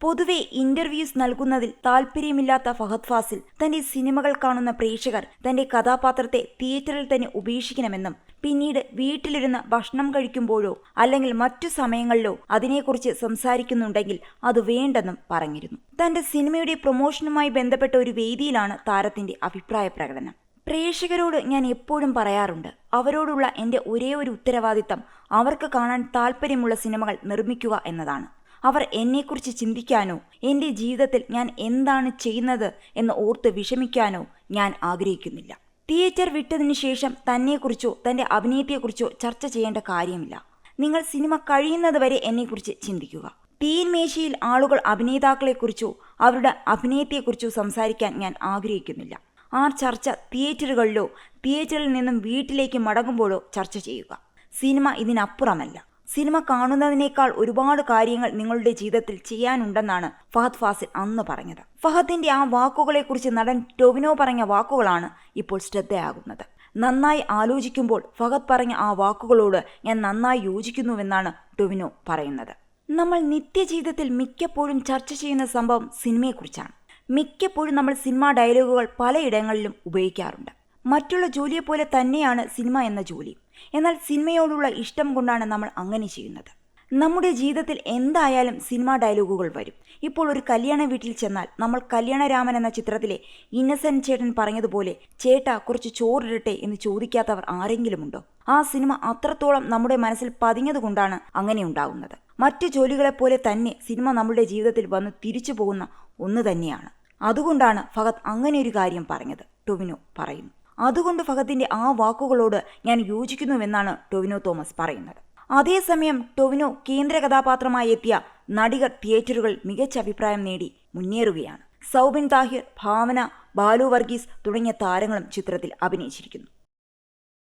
പൊതുവെ ഇന്റർവ്യൂസ് നൽകുന്നതിൽ താല്പര്യമില്ലാത്ത ഫഹദ് ഫാസിൽ തന്റെ സിനിമകൾ കാണുന്ന പ്രേക്ഷകർ തന്റെ കഥാപാത്രത്തെ തിയേറ്ററിൽ തന്നെ ഉപേക്ഷിക്കണമെന്നും പിന്നീട് വീട്ടിലിരുന്ന് ഭക്ഷണം കഴിക്കുമ്പോഴോ അല്ലെങ്കിൽ മറ്റു സമയങ്ങളിലോ അതിനെക്കുറിച്ച് സംസാരിക്കുന്നുണ്ടെങ്കിൽ അത് വേണ്ടെന്നും പറഞ്ഞിരുന്നു. തന്റെ സിനിമയുടെ പ്രൊമോഷനുമായി ബന്ധപ്പെട്ട ഒരു വേദിയിലാണ് താരത്തിന്റെ അഭിപ്രായ പ്രകടനം. പ്രേക്ഷകരോട് ഞാൻ എപ്പോഴും പറയാറുണ്ട് അവരോടുള്ള എന്റെ ഒരേ ഒരു ഉത്തരവാദിത്തം അവർക്ക് കാണാൻ താല്പര്യമുള്ള സിനിമകൾ നിർമ്മിക്കുക എന്നതാണ്. അവർ എന്നെക്കുറിച്ച് ചിന്തിക്കാനോ എന്റെ ജീവിതത്തിൽ ഞാൻ എന്താണ് ചെയ്യുന്നത് എന്ന് ഓർത്ത് വിഷമിക്കാനോ ഞാൻ ആഗ്രഹിക്കുന്നില്ല. തിയേറ്റർ വിട്ടതിനു ശേഷം തന്നെക്കുറിച്ചോ തന്റെ അഭിനയത്തെക്കുറിച്ചോ ചർച്ച ചെയ്യേണ്ട കാര്യമില്ല. നിങ്ങൾ സിനിമ കഴിയുന്നത് വരെ എന്നെക്കുറിച്ച് ചിന്തിക്കുക. തീൻമേശയിൽ ആളുകൾ അഭിനേതാക്കളെക്കുറിച്ചോ അവരുടെ അഭിനയത്തെക്കുറിച്ചോ സംസാരിക്കാൻ ഞാൻ ആഗ്രഹിക്കുന്നില്ല. ആ ചർച്ച തിയേറ്ററുകളിലോ തിയേറ്ററിൽ നിന്നും വീട്ടിലേക്ക് മടങ്ങുമ്പോഴോ ചർച്ച ചെയ്യുക. സിനിമ ഇതിനപ്പുറമല്ല. സിനിമ കാണുന്നതിനേക്കാൾ ഒരുപാട് കാര്യങ്ങൾ നിങ്ങളുടെ ജീവിതത്തിൽ ചെയ്യാനുണ്ടെന്നാണ് ഫഹദ് ഫാസിൽ അന്ന് പറഞ്ഞത്. ഫഹദിന്റെ ആ വാക്കുകളെക്കുറിച്ച് നടൻ ടൊവിനോ പറഞ്ഞ വാക്കുകളാണ് ഇപ്പോൾ ശ്രദ്ധയാകുന്നത്. നന്നായി ആലോചിക്കുമ്പോൾ ഫഹദ് പറഞ്ഞ ആ വാക്കുകളോട് ഞാൻ നന്നായി യോജിക്കുന്നുവെന്നാണ് ടൊവിനോ പറയുന്നത്. നമ്മൾ നിത്യജീവിതത്തിൽ മിക്കപ്പോഴും ചർച്ച ചെയ്യുന്ന സംഭവം സിനിമയെക്കുറിച്ചാണ്. മിക്കപ്പോഴും നമ്മൾ സിനിമാ ഡയലോഗുകൾ പലയിടങ്ങളിലും ഉപയോഗിക്കാറുണ്ട്. മറ്റുള്ള ജോലിയെപ്പോലെ തന്നെയാണ് സിനിമ എന്ന ജോലി. എന്നാൽ സിനിമയോടുള്ള ഇഷ്ടം കൊണ്ടാണ് നമ്മൾ അങ്ങനെ ചെയ്യുന്നത്. നമ്മുടെ ജീവിതത്തിൽ എന്തായാലും സിനിമാ ഡയലോഗുകൾ വരും. ഇപ്പോൾ ഒരു കല്യാണ വീട്ടിൽ ചെന്നാൽ നമ്മൾ കല്യാണരാമൻ എന്ന ചിത്രത്തിലെ ഇന്നസെന്റ് ചേട്ടൻ പറഞ്ഞതുപോലെ ചേട്ട കുറച്ച് ചോറിടട്ടെ എന്ന് ചോദിക്കാത്തവർ ആരെങ്കിലുമുണ്ടോ? ആ സിനിമ അത്രത്തോളം നമ്മുടെ മനസ്സിൽ പതിഞ്ഞതുകൊണ്ടാണ് അങ്ങനെ ഉണ്ടാകുന്നത് മറ്റു ജോലികളെപ്പോലെ തന്നെ സിനിമ നമ്മുടെ ജീവിതത്തിൽ വന്ന് തിരിച്ചു പോകുന്ന ഒന്ന് തന്നെയാണ്. അതുകൊണ്ടാണ് ഫഹദ് അങ്ങനെ ഒരു കാര്യം പറഞ്ഞത്. ടൊവിനോ പറയുന്നു. അതുകൊണ്ട് ഫഹദിന്റെ ആ വാക്കുകളോട് ഞാൻ യോജിക്കുന്നുവെന്നാണ് ടൊവിനോ തോമസ് പറയുന്നത്. അതേസമയം ടൊവിനോ കേന്ദ്ര കഥാപാത്രമായി എത്തിയ നടികർ തിയേറ്ററുകൾ മികച്ച അഭിപ്രായം നേടി മുന്നേറുകയാണ്. സൗബിൻ താഹിർ ഭാവന ബാലു വർഗീസ് തുടങ്ങിയ താരങ്ങളും ചിത്രത്തിൽ അഭിനയിച്ചിരിക്കുന്നു.